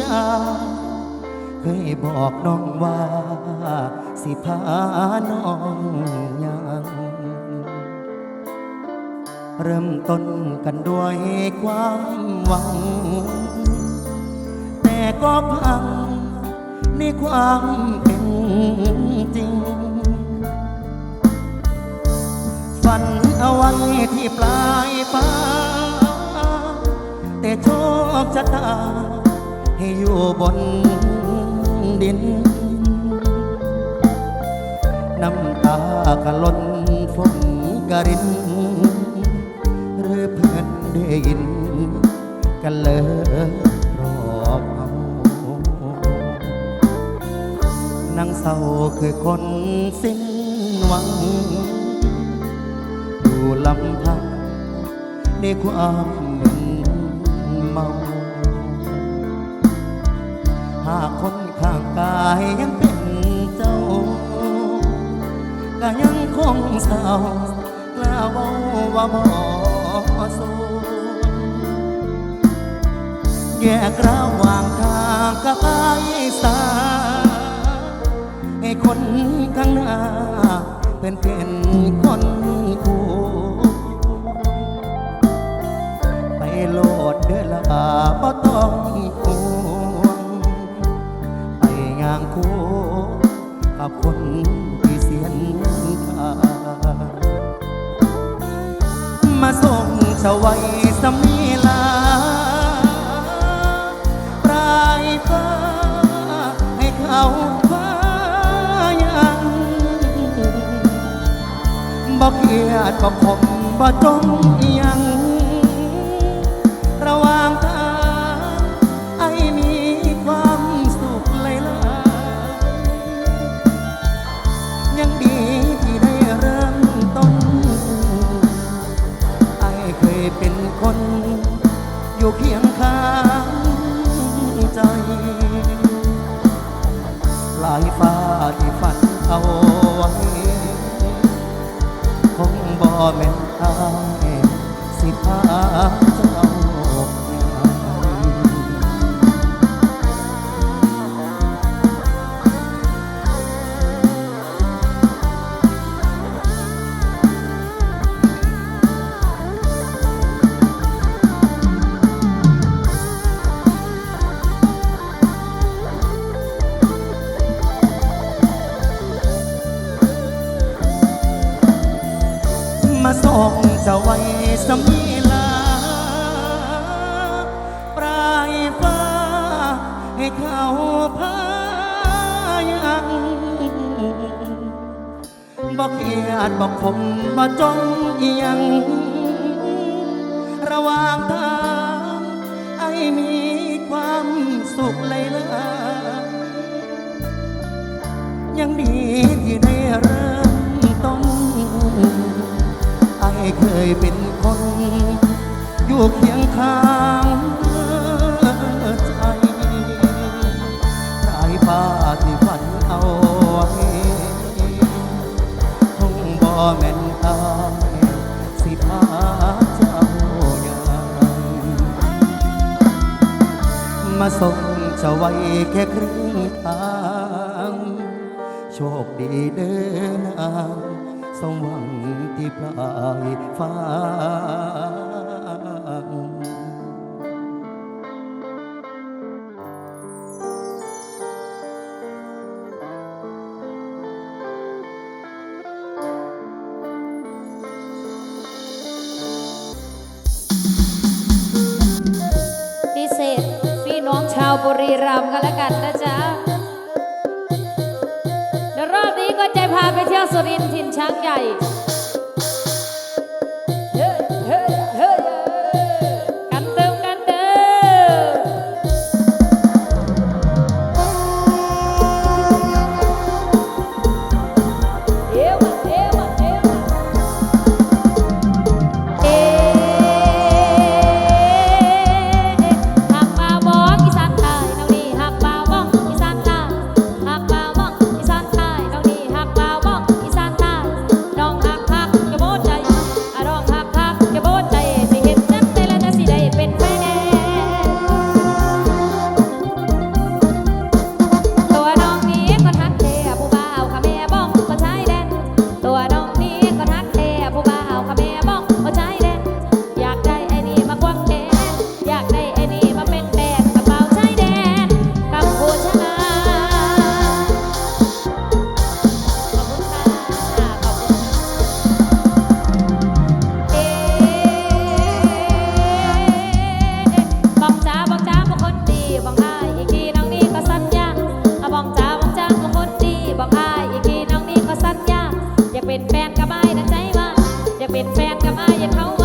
ญาเคยบอกน้องว่าสิพาน้องยังเริ่มต้นกันด้วยความหวัง แต่ก็พังในความเป็นจริง ฝันเอาไว้ที่ปลายฟ้า แต่โชคชะตา อยู่บนดิน น้ำตากะล้นฝนกะริน หรือเพื่อนได้ยินกันเลยรอบเอานางเศร้าคือคนสิ้นหวัง อยู่ลำพังในความมึนเมา หากคนข้างกายยังเป็นเจ้า ก็ยังคงเศร้ากล้าเว้าว่าบ่สูแยกระหว่างทางกับไอ้สาให้คนข้างหน้าเป็นเป็นคนคู่ไปโลดเดือลาบ่ต้อง คู่กับคนที่เสียนค่ามาส่งชาวไว้สมีลาปลายฟ้าให้เขาฟ้ายังบ่เกียดบ่คมบ่จงยัง เคยเป็นคน อยู่เคียงข้างใจลายฟ้าที่ฝันเอาไว้คงบ่แม่นทางสิพา อกเกียดบอกผมบ่จงอิหยังระหว่างทางไอ้มีความสุขเลยล่ะยังดีที่ได้เริ่มต้นไอ้เคยเป็นคน อยู่เคียงข้าง มาส่งเจ้าไว้แค่ครึ่งทาง โชคดีเดินทางสมหวังที่ปลายฟ้า บุรีรัมย์กันแล้วกันนะจ๊ะเดี๋ยวรอบนี้ก็จะพาไปเที่ยวสุรินทร์ถิ่นช้างใหญ่ อย่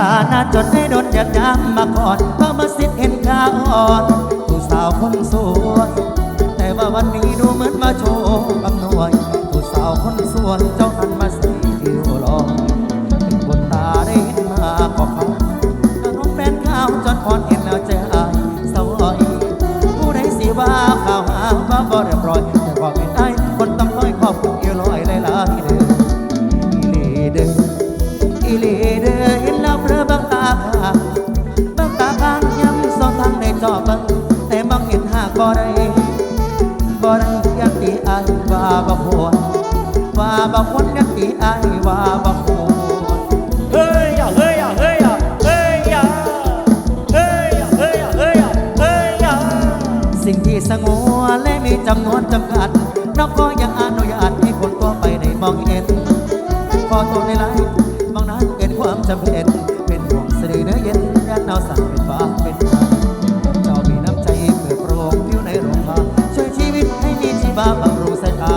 ขานาจนไห้โดนอยากจำมาก่อนเพามาสิทธิ์เห็นขาอ่อนผู้สาวคนสวยแต่ว่าวันนี้ดูเหมือนมาโชว์บางหน่วยผู้สาวคนสวยเจ้าหันมาสีผิวหลองเป็นคนตาได้เห็นมาก็เขาอารมณ์แฟนข้าวจนพรอนเห็นแล้วใจอายสวยผู้ใดสีว่าข่าวหาว่าบ่เรียบร้อย บิ่งตาบางย้ำสองทางในจอเบิ่งแต่มองเห็นหากบ่ได้บ่ได้ยักตีอายว่าบ่ควรว่าบ่ควรยักตีอายว่าบ่ควรเฮ้ยอะเฮ้ยเฮ้ยเฮ้ยเฮ้ยเฮ้ยเฮ้ยเฮ้ยสิ่งที่สงวนและมีจำนวนจำกัดเราก็ยังอนุญาตให้คนตัวไปในมองเห็นพอตัวในไลน์มองนั้นเกิดความจำเป็น นยันเอาสั่งเป็นฟ้าเป็นฟ้าเจ้ามีน้ำใจเพื่อโปร่งผิวในโรงพยาบาลช่วยชีวิตให้มีชีวาบำรุงสายตา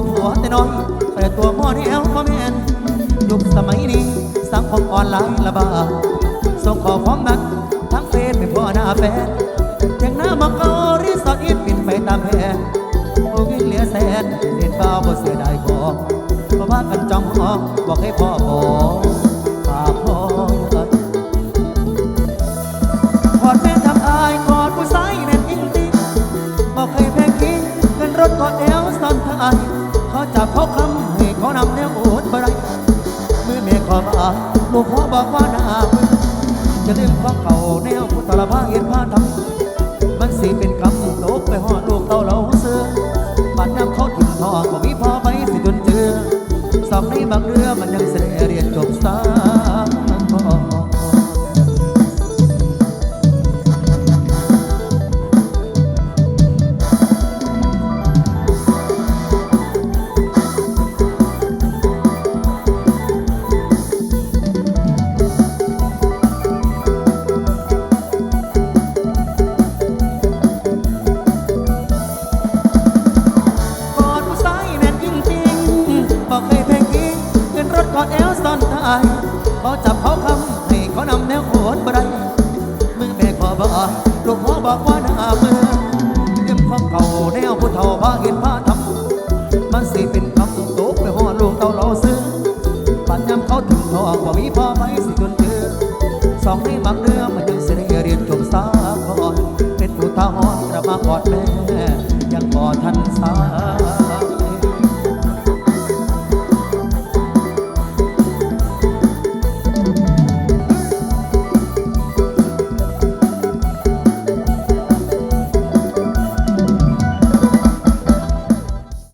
อาผัวแต่น้อยแต่ตัวมอนี่แอลคอมแมนยุคสมัยนี้สังคมออนไลน์ระบาดส่งขอความรักทั้งเฟซไม่พอหน้าแฟนอย่งหน้ามาเการีสอร์ทอินบินไปตามแผนโอ้วินเหลือแสนเด่นเป้าบ่เสียดายของเพราะว่ากันจองหอบอกให้พ่อบอก เขาจับเขาคำให้เขานำแนวโอดบไรมือแม่ขอมาลูกพ่อบอกว่าหน้ามึงจะลืมความเก่าแนวพุทธละพาเห็นพาทำมันสีเป็นคำตกไปหอดลูกเต่าเราเสือบัดน้ำเขาถิ่มทองบ่มีพอไปสิจนเจอสอบในบางเรือมันยังเสียเรียนจบสาม มันสิเป็นคำตกไปหอลูกเต่าเราซื้อปัญญามเขาถึงทองบ่มีพ่อไปสิจนเจอสองนี่มักเรือมันยังเสียเรียนจบสาก่อนเป็นผู้ทหารกระมากอดแม่ยังบ่ทันสาย